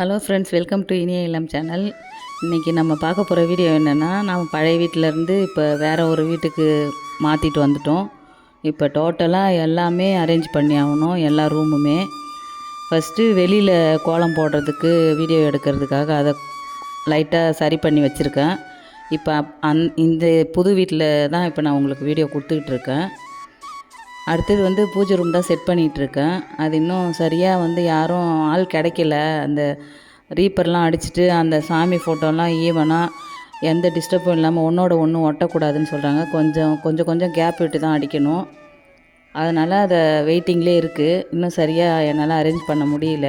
Hello friends welcome to இனிய இளம் channel. இன்றைக்கி நம்ம பார்க்க போகிற வீடியோ என்னென்னா நம்ம பழைய வீட்டிலேருந்து இப்போ வேறு ஒரு வீட்டுக்கு மாற்றிட்டு வந்துட்டோம். இப்போ டோட்டலாக எல்லாமே அரேஞ்ச் பண்ணி ஆகணும் எல்லா ரூமுமே ஃபஸ்ட்டு வெளியில் கோலம் போடுறதுக்கு வீடியோ எடுக்கிறதுக்காக அதை லைட்டாக சரி பண்ணி வச்சுருக்கேன். இப்போ அந் இந்த புது வீட்டில் தான் இப்போ நான் உங்களுக்கு வீடியோ கொடுத்துக்கிட்டு இருக்கேன். அடுத்தது வந்து பூஜை ரூம் தான் செட் பண்ணிகிட்ருக்கேன் அது இன்னும் சரியாக வந்து யாரும் ஆள் கிடைக்கல. அந்த ரீப்பர்லாம் அடிச்சுட்டு அந்த சாமி ஃபோட்டோலாம் ஈவனாக எந்த டிஸ்டர்பும் இல்லாமல் ஒன்றோட ஒன்று ஒட்டக்கூடாதுன்னு சொல்கிறாங்க கொஞ்சம் கொஞ்சம் கொஞ்சம் கேப் விட்டு தான் அடிக்கணும். அதனால் அதை வெயிட்டிங்லே இருக்குது இன்னும் சரியாக என்னால் அரேஞ்ச் பண்ண முடியல.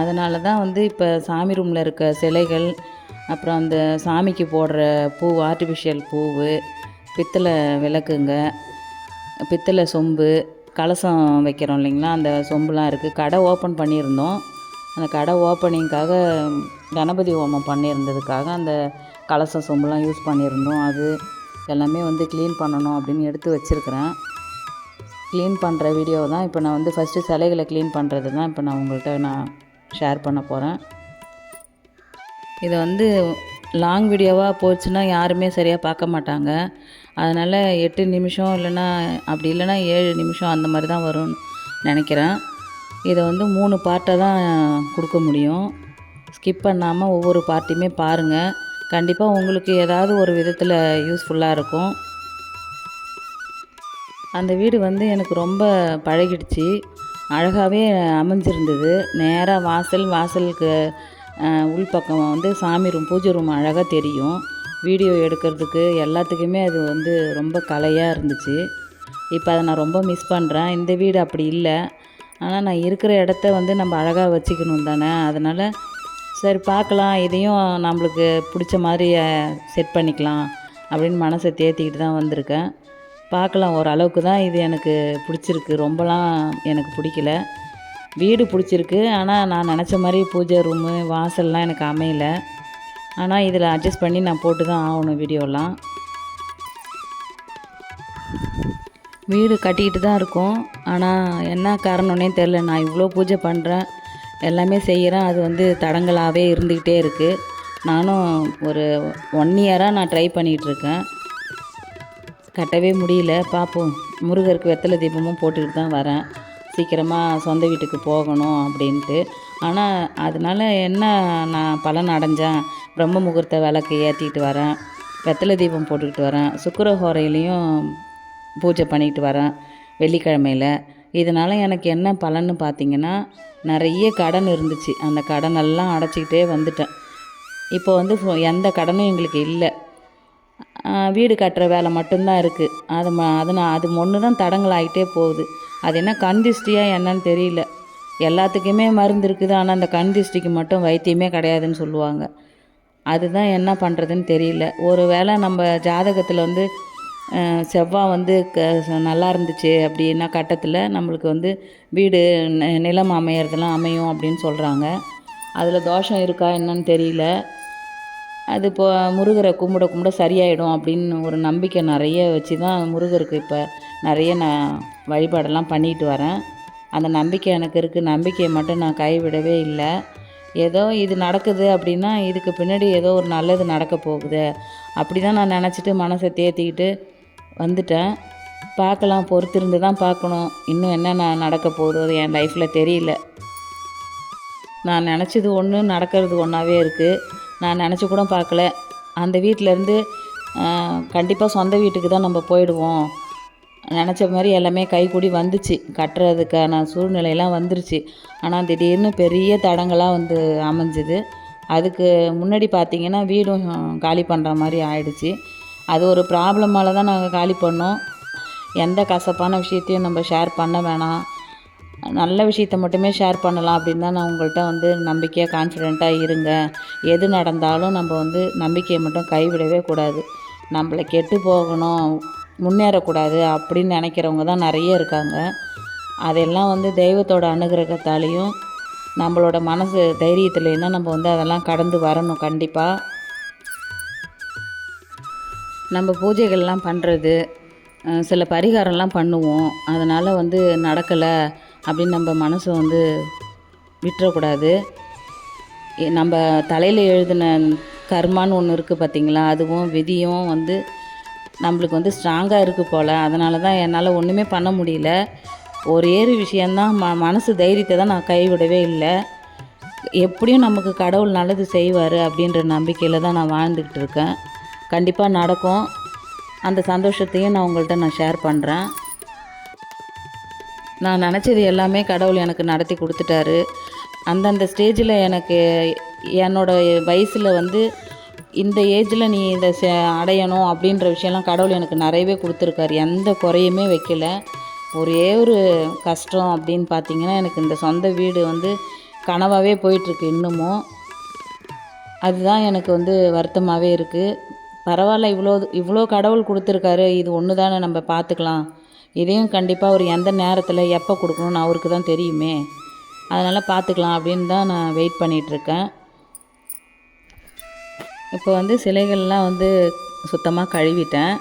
அதனால தான் வந்து இப்போ சாமி ரூமில் இருக்க சிலைகள் அப்புறம் அந்த சாமிக்கு போடுற பூ ஆர்டிஃபிஷியல் பூவு பித்தளை விளக்குங்க. பித்தளை சொம்பு கலசம் வைக்கிறோம் இல்லைங்களா? அந்த சொம்புலாம் இருக்குது கடை ஓப்பன் பண்ணியிருந்தோம். அந்த கடை ஓப்பனிங்க்காக கணபதி ஹோமம் பண்ணியிருந்ததுக்காக அந்த கலசம் சொம்புலாம் யூஸ் பண்ணியிருந்தோம். அது எல்லாமே வந்து க்ளீன் பண்ணணும் அப்படின்னு எடுத்து வச்சுருக்கிறேன். க்ளீன் பண்ணுற வீடியோ தான் இப்போ நான் வந்து ஃபஸ்ட்டு சிலைகளை க்ளீன் பண்ணுறது தான் இப்போ நான் உங்கள்கிட்ட நான் ஷேர் பண்ண போகிறேன் இதை வந்து லாங் வீடியோவாக போச்சுன்னா யாருமே சரியாக பார்க்க மாட்டாங்க. அதனால் எட்டு நிமிஷம் இல்லைன்னா அப்படி இல்லைன்னா ஏழு நிமிஷம் அந்த மாதிரி தான் வரும்னு நினைக்கிறேன். இதை வந்து மூணு பார்ட்டாக தான் கொடுக்க முடியும். ஸ்கிப் பண்ணாமல் ஒவ்வொரு பார்ட்டியுமே பாருங்கள் கண்டிப்பாக உங்களுக்கு ஏதாவது ஒரு விதத்தில் யூஸ்ஃபுல்லாக இருக்கும். அந்த வீடு வந்து எனக்கு ரொம்ப பழகிடுச்சு. அழகாகவே அமைஞ்சிருந்தது. நேராக வாசல் வாசலுக்கு உள்பக்கம் வந்து சாமி ரூம் பூஜை ரூம் அழகாக தெரியும். வீடியோ எடுக்கிறதுக்கு எல்லாத்துக்குமே அது வந்து ரொம்ப கலையாக இருந்துச்சு. இப்போ அதை நான் ரொம்ப மிஸ் பண்ணுறேன் இந்த வீடு அப்படி இல்லை. ஆனால் நான் இருக்கிற இடத்த வந்து நம்ம அழகாக வச்சுக்கணும் தானே. அதனால் சரி பார்க்கலாம் இதையும் நம்மளுக்கு பிடிச்ச மாதிரி செட் பண்ணிக்கலாம் அப்படின்னு மனசை தேத்திக்கிட்டு தான் வந்திருக்கேன். பார்க்கலாம் ஓரளவுக்கு தான் இது எனக்கு பிடிச்சிருக்கு. ரொம்பலாம் எனக்கு பிடிக்கல. வீடு பிடிச்சிருக்கு. ஆனால் நான் நினச்ச மாதிரி பூஜை ரூமு வாசல்லாம் எனக்கு அமையல. ஆனால் இதில் அட்ஜஸ்ட் பண்ணி நான் போட்டு தான் ஆகணும் வீடியோலாம். வீடு கட்டிக்கிட்டு தான் இருக்கோம். ஆனால் என்ன காரணம்னே தெரில நான் இவ்வளோ பூஜை பண்ணுறேன் எல்லாமே செய்கிறேன் அது வந்து தடங்களாகவே இருந்துக்கிட்டே இருக்குது நானும் ஒரு ஒன் இயராக நான் ட்ரை பண்ணிகிட்ருக்கேன். கட்டவே முடியல. பார்ப்போம் முருகருக்கு வெத்தலை தீபமும் போட்டுக்கிட்டு தான் வரேன். சீக்கிரமாக சொந்த வீட்டுக்கு போகணும் அப்படின்ட்டு. ஆனால் அதனால் என்ன நான் பலன் அடைஞ்சேன்? பிரம்ம முகூர்த்த விளக்கு ஏற்றிக்கிட்டு வரேன். வெத்தலை தீபம் போட்டுக்கிட்டு வரேன். சுக்கர ஹோரையிலையும் பூஜை பண்ணிக்கிட்டு வரேன் வெள்ளிக்கிழமையில். இதனால் எனக்கு என்ன பலன்னு பார்த்தீங்கன்னா நிறைய கடன் இருந்துச்சு. அந்த கடனெல்லாம் அடைச்சிக்கிட்டே வந்துட்டேன். இப்போ வந்து எந்த கடனும் எங்களுக்கு இல்லை. வீடு கட்டுற வேலை மட்டும்தான் இருக்குது அது ம அது நான் அது ஒன்று தான் தடங்களாகிட்டே போகுது. அது என்ன கண் திஷ்டியாக என்னன்னு தெரியல. எல்லாத்துக்குமே மருந்து இருக்குது. ஆனால் அந்த கண் திஷ்டிக்கு மட்டும் வைத்தியமே கிடையாதுன்னு சொல்லுவாங்க. அதுதான் என்ன பண்ணுறதுன்னு தெரியல. ஒரு வேளை நம்ம ஜாதகத்தில் வந்து செவ்வாய் வந்து க நல்லா இருந்துச்சு அப்படின்னா கட்டத்தில் நம்மளுக்கு வந்து வீடு நிலம் அமையறதெல்லாம் அமையும் அப்படின்னு சொல்கிறாங்க அதில் தோஷம் இருக்கா என்னன்னு தெரியல. அது இப்போ முருகரை கும்பிட கும்பிட சரியாயிடும் அப்படின்னு ஒரு நம்பிக்கை நிறைய வச்சு தான் முருகருக்கு இப்போ நிறைய நான் வழிபாடெல்லாம் பண்ணிட்டு வரேன். அந்த நம்பிக்கை எனக்கு இருக்குது நம்பிக்கையை மட்டும் நான் கைவிடவே இல்லை. ஏதோ இது நடக்குது அப்படின்னா இதுக்கு பின்னாடி ஏதோ ஒரு நல்லது நடக்க போகுது. அப்படி தான் நான் நினச்சிட்டு மனசை தேத்திக்கிட்டு வந்துட்டேன். பார்க்கலாம் பொறுத்திருந்து தான் பார்க்கணும். இன்னும் என்னென்ன நடக்க போகுது அது என் லைஃப்பில் தெரியல. நான் நினச்சது ஒன்று நடக்கிறது ஒன்றாவே இருக்குது நான் நினச்சி கூட பார்க்கல. அந்த வீட்டிலேருந்து கண்டிப்பாக சொந்த வீட்டுக்கு தான் நம்ம போயிடுவோம். நினச்ச மாதிரி எல்லாமே கைக்கூடி வந்துச்சு. கட்டுறதுக்கான சூழ்நிலையெல்லாம் வந்துருச்சு. ஆனால் திடீர்னு பெரிய தடங்களாக வந்து அமைஞ்சுது. அதுக்கு முன்னாடி பார்த்தீங்கன்னா வீடும் காலி பண்ணுற மாதிரி ஆயிடுச்சு. அது ஒரு ப்ராப்ளமால தான் நாங்கள் காலி பண்ணோம். எந்த கசப்பான விஷயத்தையும் நம்ம ஷேர் பண்ண வேணாம். நல்ல விஷயத்த மட்டுமே ஷேர் பண்ணலாம் அப்படின்னு தான் நான் உங்கள்கிட்ட வந்து நம்பிக்கையாக கான்ஃபிடெண்ட்டாக இருங்க எது நடந்தாலும் நம்ம வந்து நம்பிக்கையை மட்டும் கைவிடவே கூடாது. நம்மளை கெட்டு போகணும். முன்னேறக்கூடாது அப்படின்னு நினைக்கிறவங்க தான் நிறைய இருக்காங்க. அதெல்லாம் வந்து தெய்வத்தோட அனுகிரகத்தாலேயும் நம்மளோட மனசு தைரியத்துலேயும் தான் நம்ம வந்து அதெல்லாம் கடந்து வரணும் கண்டிப்பாக நம்ம பூஜைகள்லாம் பண்ணுறது சில பரிகாரம்லாம் பண்ணுவோம். அதனால் வந்து நடக்கலை அப்படின்னு நம்ம மனசை வந்து விட்டுறக்கூடாது. நம்ம தலையில் எழுதின கர்மான்னு ஒன்று இருக்குது பார்த்திங்களா அதுவும் விதியும் வந்து நம்மளுக்கு வந்து ஸ்ட்ராங்காக இருக்குது போல். அதனால தான் என்னால் ஒன்றுமே பண்ண முடியல. ஒரே ஒரு விஷயந்தான் ம மனசு தைரியத்தை தான் நான் கைவிடவே இல்லை. எப்படியும் நமக்கு கடவுள் நல்லது செய்வார் அப்படின்ற நம்பிக்கையில் தான் நான் வாழ்ந்துக்கிட்டு இருக்கேன். கண்டிப்பாக நடக்கும். அந்த சந்தோஷத்தையும் நான் உங்கள்கிட்ட நான் ஷேர் பண்ணுறேன் நான் நினச்சது எல்லாமே கடவுள் எனக்கு நடத்தி கொடுத்துட்டாரு. அந்தந்த ஸ்டேஜில் எனக்கு என்னோட வயசில் வந்து இந்த ஏஜில் நீ இதை அடையணும் அப்படின்ற விஷயம்லாம் கடவுள் எனக்கு நிறையவே கொடுத்துருக்காரு. எந்த குறையுமே வைக்கல. ஒரே ஒரு கஷ்டம் அப்படின்னு பார்த்தீங்கன்னா எனக்கு இந்த சொந்த வீடு வந்து கனவாகவே போயிட்டுருக்கு இன்னமும் அதுதான் எனக்கு வந்து வருத்தமாகவே இருக்குது பரவாயில்ல இவ்வளோ இவ்வளோ கடவுள் கொடுத்துருக்காரு. இது ஒன்று தானே நம்ம பார்த்துக்கலாம். இதையும் கண்டிப்பாக அவர் எந்த நேரத்தில் எப்போ கொடுக்கணும்னு அவருக்கு தான் தெரியுமே. அதனால் பார்த்துக்கலாம் அப்படின்னு தான் நான் வெயிட் பண்ணிகிட்ருக்கேன் இப்போ வந்து சிலைகள்லாம் வந்து சுத்தமாக கழுவிட்டேன்.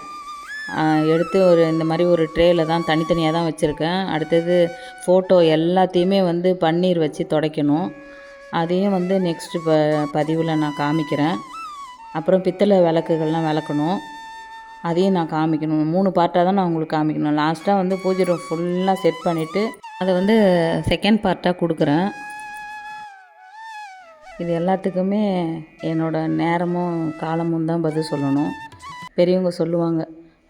எடுத்து ஒரு இந்த மாதிரி ஒரு ட்ரேயில் தான் தனித்தனியாக தான் வச்சுருக்கேன். அடுத்தது ஃபோட்டோ எல்லாத்தையுமே வந்து பன்னீர் வச்சு துடைக்கணும். அதையும் வந்து நெக்ஸ்ட்டு ப பதிவில் நான் காமிக்கிறேன். அப்புறம் பித்தளை விளக்குகள்லாம் விளக்கணும். அதையும் நான் காமிக்கணும். மூணு பார்ட்டாக தான் நான் உங்களுக்கு காமிக்கணும். லாஸ்ட்டாக வந்து பூஜை ரூம் ஃபுல்லாக செட் பண்ணிவிட்டு அதை வந்து செகண்ட் பார்ட்டாக கொடுக்குறேன். இது எல்லாத்துக்குமே என்னோட நேரமும் காலமும் தான் பதில் சொல்லணும். பெரியவங்க சொல்லுவாங்க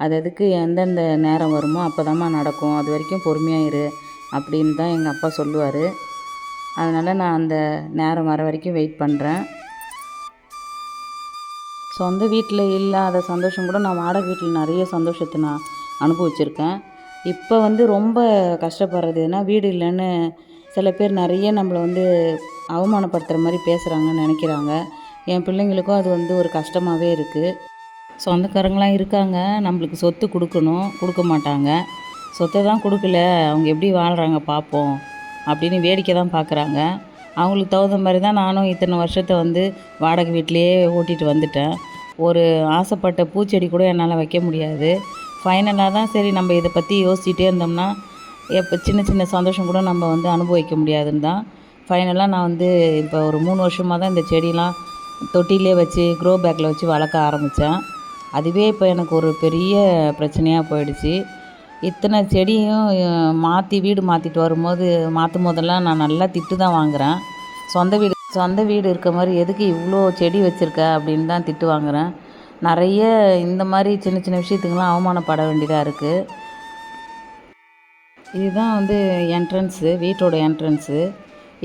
அது அதுக்கு எந்தெந்த நேரம் வருமோ அப்போ நடக்கும். அது வரைக்கும் பொறுமையாக இரு அப்படின்னு தான் எங்கள் அப்பா சொல்லுவார். அதனால் நான் அந்த நேரம் வர வரைக்கும் வெயிட் பண்ணுறேன் சொந்த வீட்டில் இல்லாத சந்தோஷம் கூட நான் வாடகை வீட்டில் நிறைய சந்தோஷத்தை நான் அனுபவிச்சிருக்கேன். இப்போ வந்து ரொம்ப கஷ்டப்படுறது ஏன்னா வீடு இல்லைன்னு சில பேர் நிறைய நம்மளை வந்து அவமானப்படுத்துகிற மாதிரி பேசுகிறாங்கன்னு நினைக்கிறாங்க. என் பிள்ளைங்களுக்கும் அது வந்து ஒரு கஷ்டமாகவே இருக்குது சொந்தக்காரங்களாம் இருக்காங்க. நம்மளுக்கு சொத்து கொடுக்கணும். கொடுக்க மாட்டாங்க. சொத்தை தான் கொடுக்கல. அவங்க எப்படி வாழ்கிறாங்க பார்ப்போம் அப்படின்னு வேடிக்கை தான் பார்க்குறாங்க அவங்களுக்கு தகுந்த மாதிரி தான் நானும் இத்தனை வருஷத்தை வந்து வாடகை வீட்டிலையே ஓட்டிகிட்டு வந்துட்டேன். ஒரு ஆசைப்பட்ட பூச்செடி கூட என்னால் வைக்க முடியாது. ஃபைனலாக தான் சரி நம்ம இதை பற்றி யோசிச்சுட்டே இருந்தோம்னா எப்போ சின்ன சின்ன சந்தோஷம் கூட நம்ம வந்து அனுபவிக்க முடியாதுன்னு தான் ஃபைனலாக நான் வந்து இப்போ ஒரு மூணு வருஷமாக தான் இந்த செடியெலாம் தொட்டிலே வச்சு க்ரோ பேக்கில் வச்சு வளர்க்க ஆரம்பித்தேன் அதுவே இப்போ எனக்கு ஒரு பெரிய பிரச்சனையாக போயிடுச்சு. இத்தனை செடியும் மாற்றி வீடு மாற்றிட்டு வரும்போது மாற்றும் போதெல்லாம் நான் நல்லா திட்டு தான் வாங்குகிறேன் சொந்த வீடு சொந்த வீடு இருக்க மாதிரி எதுக்கு இவ்வளோ செடி வச்சுருக்க அப்படின்னு தான் திட்டு வாங்குகிறேன் நிறைய இந்த மாதிரி சின்ன சின்ன விஷயத்துக்கெல்லாம் அவமானப்பட வேண்டியதாக இருக்குது இதுதான் வந்து என்ட்ரன்ஸு வீட்டோட என்ட்ரன்ஸு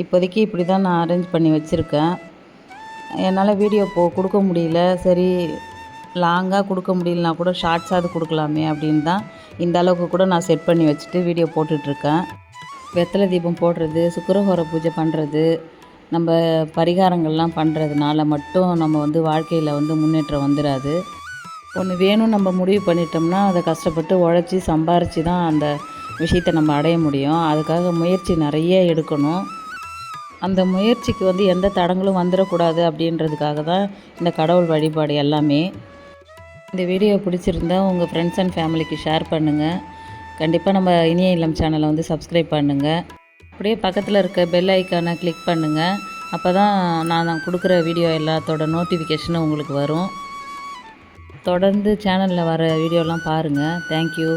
இப்போதைக்கு இப்படி தான் நான் அரேஞ்ச் பண்ணி வச்சுருக்கேன். என்னால் வீடியோ போ கொடுக்க முடியல. சரி லாங்காக கொடுக்க முடியலனா கூட ஷார்ட்ஸாவது கொடுக்கலாமே அப்படின்னு தான் இந்த அளவுக்கு கூட நான் செட் பண்ணி வச்சுட்டு வீடியோ போட்டுட்ருக்கேன். வெத்தலை தீபம் போடுறது சுக்கரஹோர பூஜை பண்ணுறது நம்ம பரிகாரங்கள்லாம் பண்ணுறதுனால மட்டும் நம்ம வந்து வாழ்க்கையில் வந்து முன்னேற்றம் வந்துடாது ஒன்று வேணும் நம்ம முடிவு பண்ணிட்டோம்னா அதை கஷ்டப்பட்டு உழைச்சி சம்பாரித்து தான் அந்த விஷயத்தை நம்ம அடைய முடியும். அதுக்காக முயற்சி நிறைய எடுக்கணும். அந்த முயற்சிக்கு வந்து எந்த தடங்களும் வந்துடக்கூடாது அப்படின்றதுக்காக தான் இந்த கடவுள் வழிபாடு எல்லாமே. இந்த வீடியோ பிடிச்சிருந்தா உங்கள் ஃப்ரெண்ட்ஸ் அண்ட் ஃபேமிலிக்கு ஷேர் பண்ணுங்கள் கண்டிப்பாக நம்ம இனிய இல்லம் சேனலை வந்து சப்ஸ்கிரைப் பண்ணுங்கள் அப்படியே பக்கத்தில் இருக்க பெல் ஐக்கானை கிளிக் பண்ணுங்கள் அப்போ தான் நான் கொடுக்குற வீடியோ எல்லாத்தோட நோட்டிஃபிகேஷனும் உங்களுக்கு வரும். தொடர்ந்து சேனலில் வர வீடியோலாம் பாருங்கள் தேங்க்யூ